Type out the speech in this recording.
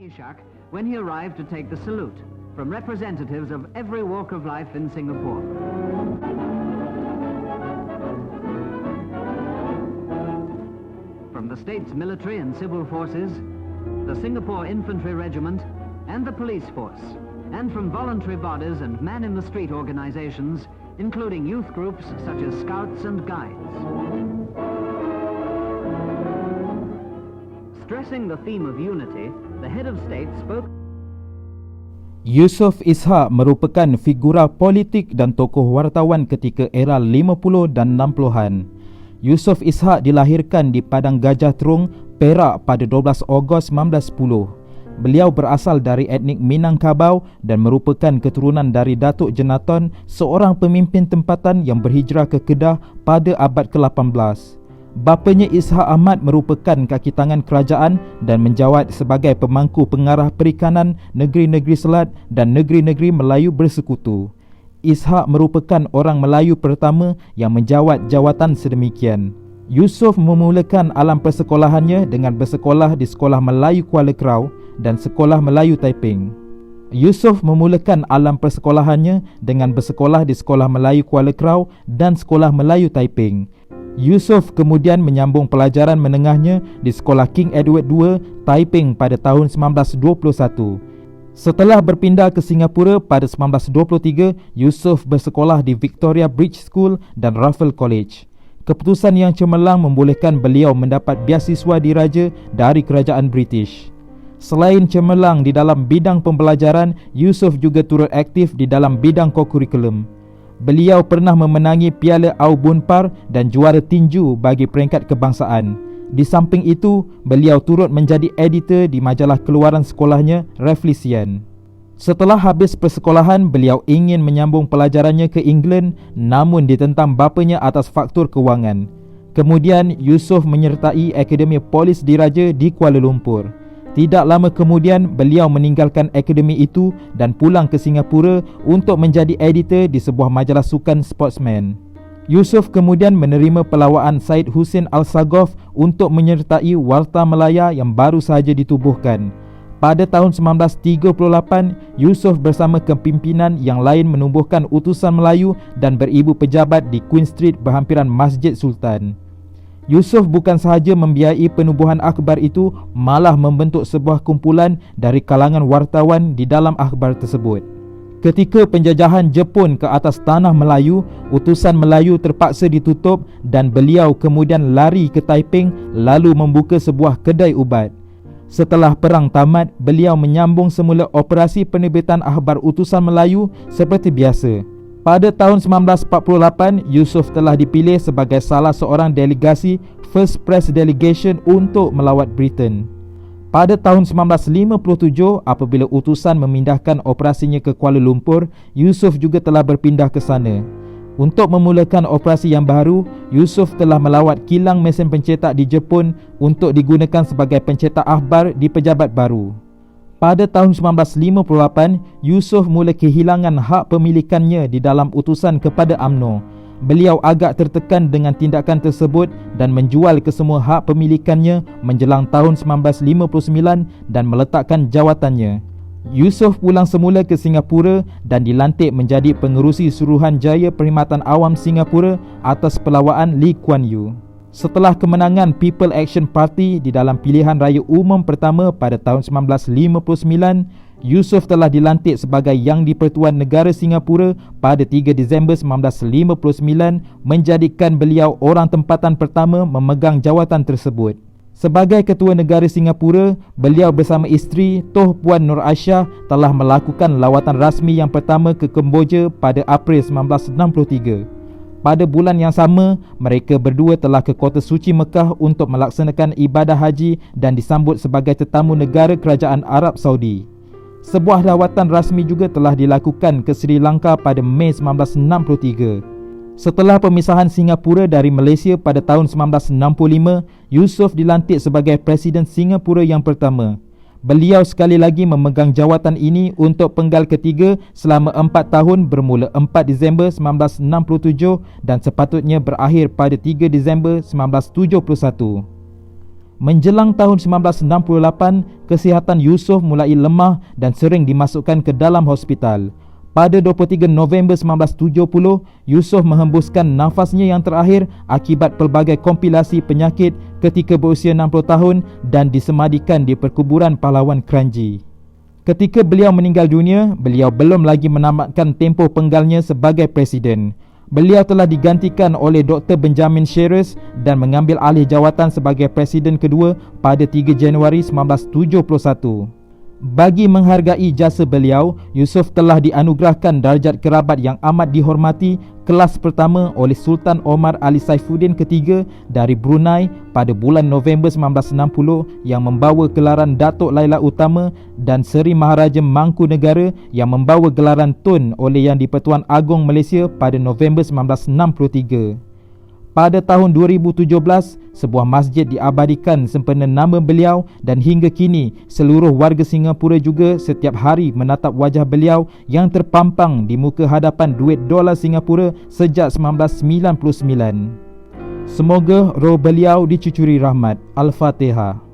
Ishak when he arrived to take the salute from representatives of every walk of life in Singapore. From the state's military and civil forces, the Singapore Infantry Regiment, and the police force, and from voluntary bodies and man-in-the-street organizations, including youth groups such as Scouts and Guides. Stressing the theme of unity, the head of state spoke Yusof Ishak merupakan figura politik dan tokoh wartawan ketika era 50 dan 60-an. Yusof Ishak dilahirkan di Padang Gajah Terung, Perak pada 12 Ogos 1910. Beliau berasal dari etnik Minangkabau dan merupakan keturunan dari Datuk Jenaton, seorang pemimpin tempatan yang berhijrah ke Kedah pada abad ke-18. Bapanya Ishak Ahmad merupakan kaki tangan kerajaan dan menjawat sebagai pemangku pengarah perikanan negeri-negeri Selat dan negeri-negeri Melayu bersekutu. Ishak merupakan orang Melayu pertama yang menjawat jawatan sedemikian. Yusuf memulakan alam persekolahannya dengan bersekolah di Sekolah Melayu Kuala Kerau dan Sekolah Melayu Taiping. Yusuf memulakan alam persekolahannya dengan bersekolah di Sekolah Melayu Kuala Kerau dan Sekolah Melayu Taiping. Yusuf kemudian menyambung pelajaran menengahnya di Sekolah King Edward II, Taiping pada tahun 1921. Setelah berpindah ke Singapura pada 1923, Yusuf bersekolah di Victoria Bridge School dan Raffles College. Keputusan yang cemerlang membolehkan beliau mendapat biasiswa diraja dari kerajaan British. Selain cemerlang di dalam bidang pembelajaran, Yusuf juga turut aktif di dalam bidang kokurikulum. Beliau pernah memenangi Piala Au Bunpar dan juara tinju bagi peringkat kebangsaan. Di samping itu, beliau turut menjadi editor di majalah keluaran sekolahnya, Reflection. Setelah habis persekolahan, beliau ingin menyambung pelajarannya ke England namun ditentang bapanya atas faktor kewangan. Kemudian, Yusuf menyertai Akademi Polis Diraja di Kuala Lumpur. Tidak lama kemudian beliau meninggalkan akademi itu dan pulang ke Singapura untuk menjadi editor di sebuah majalah sukan Sportsman. Yusuf kemudian menerima pelawaan Said Hussein Al-Sagoff untuk menyertai Warta Melaya yang baru sahaja ditubuhkan. Pada tahun 1938, Yusuf bersama kepimpinan yang lain menumbuhkan utusan Melayu dan beribu pejabat di Queen Street berhampiran Masjid Sultan. Yusuf bukan sahaja membiayai penubuhan akhbar itu malah membentuk sebuah kumpulan dari kalangan wartawan di dalam akhbar tersebut. Ketika penjajahan Jepun ke atas tanah Melayu, utusan Melayu terpaksa ditutup dan beliau kemudian lari ke Taiping lalu membuka sebuah kedai ubat. Setelah perang tamat, beliau menyambung semula operasi penerbitan akhbar utusan Melayu seperti biasa. Pada tahun 1948, Yusuf telah dipilih sebagai salah seorang delegasi First Press Delegation untuk melawat Britain. Pada tahun 1957, apabila utusan memindahkan operasinya ke Kuala Lumpur, Yusuf juga telah berpindah ke sana. Untuk memulakan operasi yang baru, Yusuf telah melawat kilang mesin pencetak di Jepun untuk digunakan sebagai pencetak akhbar di pejabat baru. Pada tahun 1958, Yusuf mula kehilangan hak pemilikannya di dalam utusan kepada AMNO. Beliau agak tertekan dengan tindakan tersebut dan menjual kesemua hak pemilikannya menjelang tahun 1959 dan meletakkan jawatannya. Yusuf pulang semula ke Singapura dan dilantik menjadi pengerusi Suruhanjaya Perkhidmatan Awam Singapura atas pelawaan Lee Kuan Yew. Setelah kemenangan People Action Party di dalam pilihan raya umum pertama pada tahun 1959, Yusuf telah dilantik sebagai Yang di-Pertuan Negara Singapura pada 3 Disember 1959 menjadikan beliau orang tempatan pertama memegang jawatan tersebut. Sebagai Ketua Negara Singapura, beliau bersama isteri Toh Puan Nur Aisyah telah melakukan lawatan rasmi yang pertama ke Kemboja pada April 1963. Pada bulan yang sama, mereka berdua telah ke kota suci Mekah untuk melaksanakan ibadah haji dan disambut sebagai tetamu negara kerajaan Arab Saudi. Sebuah rawatan rasmi juga telah dilakukan ke Sri Lanka pada Mei 1963. Setelah pemisahan Singapura dari Malaysia pada tahun 1965, Yusof dilantik sebagai Presiden Singapura yang pertama. Beliau sekali lagi memegang jawatan ini untuk penggal ketiga selama empat tahun bermula 4 Disember 1967 dan sepatutnya berakhir pada 3 Disember 1971. Menjelang tahun 1968, kesihatan Yusof mulai lemah dan sering dimasukkan ke dalam hospital. Pada 23 November 1970, Yusof menghembuskan nafasnya yang terakhir akibat pelbagai kompilasi penyakit ketika berusia 60 tahun dan disemadikan di perkuburan pahlawan Kranji. Ketika beliau meninggal dunia, beliau belum lagi menamatkan tempoh penggalnya sebagai presiden. Beliau telah digantikan oleh Dr. Benjamin Sheares dan mengambil alih jawatan sebagai Presiden kedua pada 3 Januari 1971. Bagi menghargai jasa beliau, Yusuf telah dianugerahkan darjat kerabat yang amat dihormati kelas pertama oleh Sultan Omar Ali Saifuddin ketiga dari Brunei pada bulan November 1960 yang membawa gelaran Datuk Laila Utama dan Seri Maharaja Mangku Negara yang membawa gelaran Tun oleh Yang di-Pertuan Agong Malaysia pada November 1963. Pada tahun 2017, sebuah masjid diabadikan sempena nama beliau dan hingga kini seluruh warga Singapura juga setiap hari menatap wajah beliau yang terpampang di muka hadapan duit dolar Singapura sejak 1999. Semoga roh beliau dicucuri rahmat. Al-Fatihah.